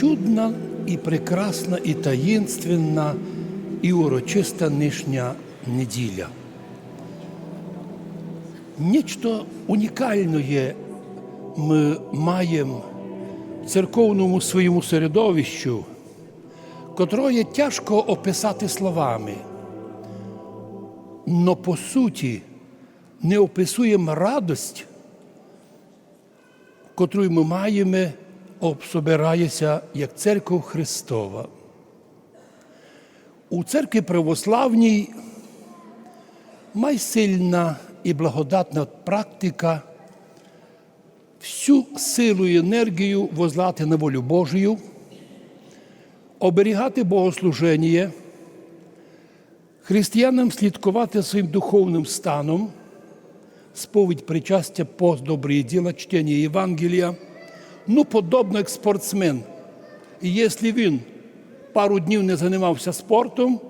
чудна і прекрасна, і таїнственна, і урочиста нишня неділя. Нічто унікальне ми маємо в церковному своєму середовищу, котроє тяжко описати словами. Но по суті не описуємо радость, котру ми маємо, обсобирається як церква Христова. У церкві православній майсильна і благодатна практика всю силу і енергію возлати на волю Божію, оберігати богослуження, християнам слідкувати своїм духовним станом, сповідь причастя, пост, добрі діла, чтення Євангелія, ну, подобно як спортсмен. І якщо він пару днів не займався спортом,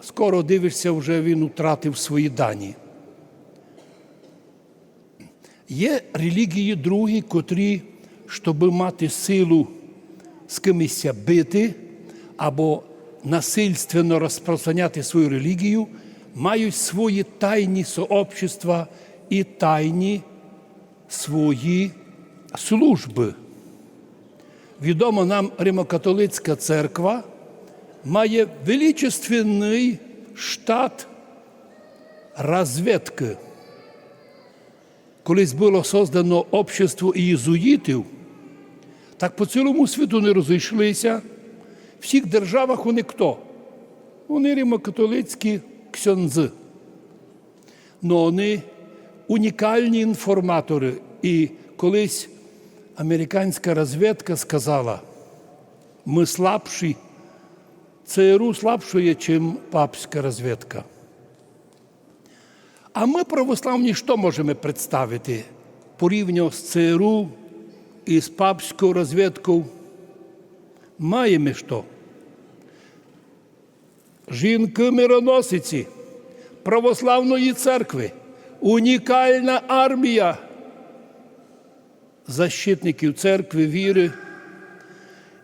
скоро дивишся, вже він втратив свої дані. Є релігії другі, котрі, щоб мати силу з кимось бити або насильственно розпространяти свою релігію, мають свої тайні сообщества і тайні свої служби. Відомо нам Римокатолицька церква має величественний штат розвідки. Колись було создано общество ієзуїтів, так по цілому світу не розійшлися. В всіх державах вони хто? Вони римокатолицькі ксьонзи. Но вони унікальні інформатори. І колись американська розвідка сказала, ми слабші, ЦРУ слабшує, ніж папська розвідка. А ми, православні, що можемо представити порівняно з ЦРУ і з папською розвідкою? Маємо що? Жінки мироносиці православної церкви, унікальна армія защитників церкви, віри.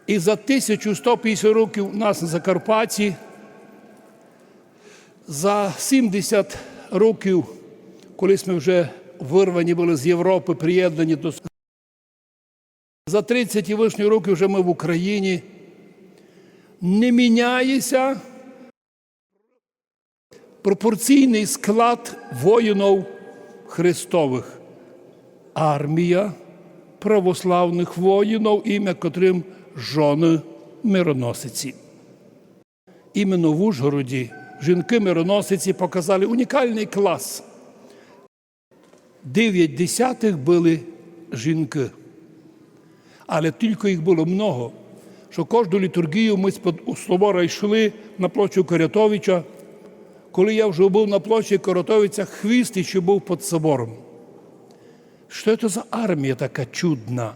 І за 1150 років у нас на Закарпатті, за 70 років, колись ми вже вирвані були з Європи, приєднані до за 30 і вишні років вже ми в Україні. Не міняється пропорційний склад воїнів Христових. Армія православних воїнів, ім'я котрим жони мироносиці. Іменно в Ужгороді жінки-мироносиці показали унікальний клас. Дев'ять десятих були жінки, але тільки їх було много, що кожну літургію ми з-під Словора йшли на площу Корятовича. Коли я вже був на площі Коротовиця, хвіст ще був під собором. Що це за армія така чудна?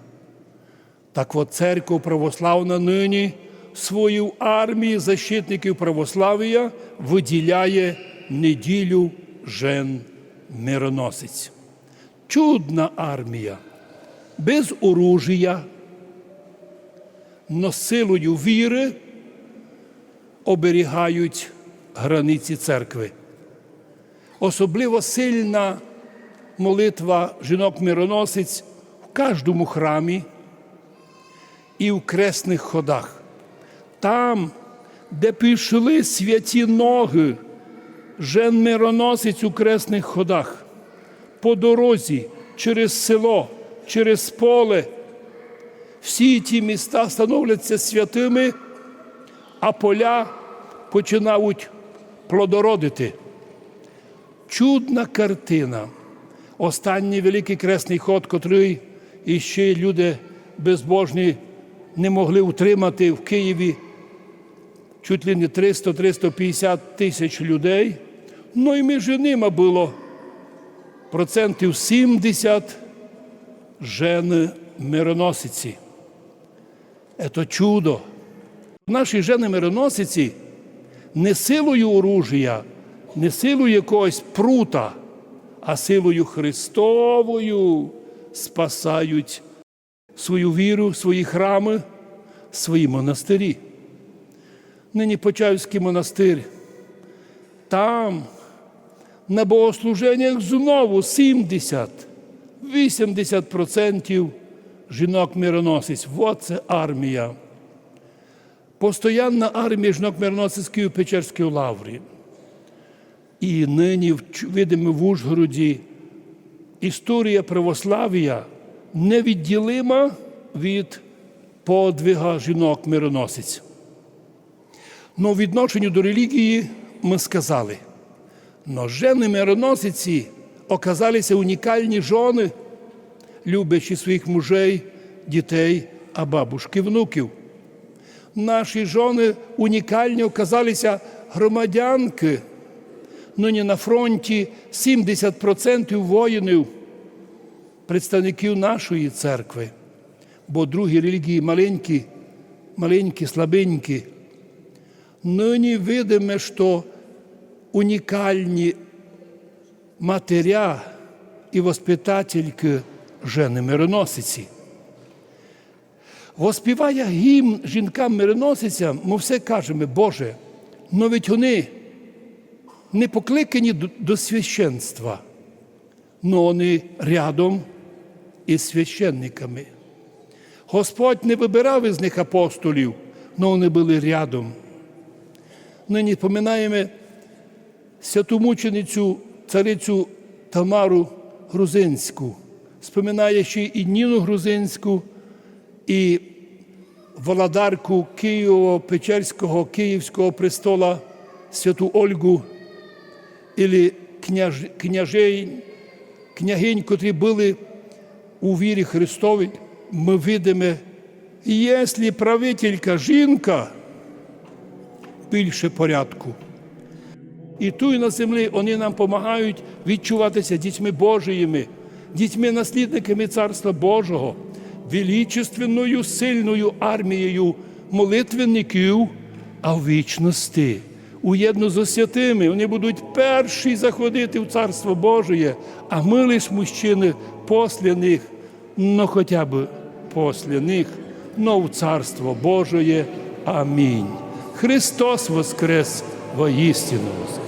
Так от церква православна нині свою армію защитників православ'я виділяє неділю жен мироносець. Чудна армія, без оружия, но силою віри оберігають границі церкви. Особливо сильна молитва жінок-мироносиць в кожному храмі і в кресних ходах. Там, де пішли святі ноги, жен мироносиць у кресних ходах, по дорозі, через село, через поле. Всі ті міста становляться святими, а поля починають плодородити. Чудна картина. Останній великий кресний ход, котрий іще люди безбожні не могли утримати в Києві чуть ли не 300-350 тисяч людей. Ну і між ними було процентів 70 жени мироносиці. Це чудо. Наші жени мироносиці не силою оружия, не силою якогось прута, а силою Христовою спасають свою віру, свої храми, свої монастирі. Нині Почаївський монастир. Там на богослуженнях знову 70-80% жінок мироносець. Вот це армія. Постоянна армія жінок мироносицької у Печерській лаврі. І нині видимо в Ужгороді історія православ'я невідділима від подвига жінок мироносиць. Но відношенню до релігії ми сказали, но жени мироносиці оказалися унікальні жони, люблячи своїх мужей, дітей, а бабушки, внуків. Наші жони унікальні оказалися громадянки. Нині на фронті 70% воїнів, представників нашої церкви, бо другі релігії маленькі, маленькі, слабенькі. Нині видимо, що унікальні матеря і воспитательки жени мироносиці. Воспіває гімн жінкам-мироносицям, ми все кажемо, Боже, но ведь вони не покликані до- священства, но вони рядом із священниками. Господь не вибирав із них апостолів, але вони були рядом. Нині поминаємо святу мученицю царицю Тамару Грузинську, споминає ще і Ніну Грузинську, і владарку Києво-Печерського Київського престола святу Ольгу, і княж, княжень, княгинь, котрі були у вірі Христовій, ми видимо, якщо правителька жінка, більше порядку. І тут і на землі вони нам допомагають відчуватися дітьми Божіїми, дітьми наслідниками Царства Божого, величественною сильною армією молитвенників, а в вічності. Уєдно з святими, вони будуть перші заходити в Царство Божє, а ми лише мужчини після них, ну хоча б після них, но в Царство Божє. Амінь. Христос воскрес воістину воскрес.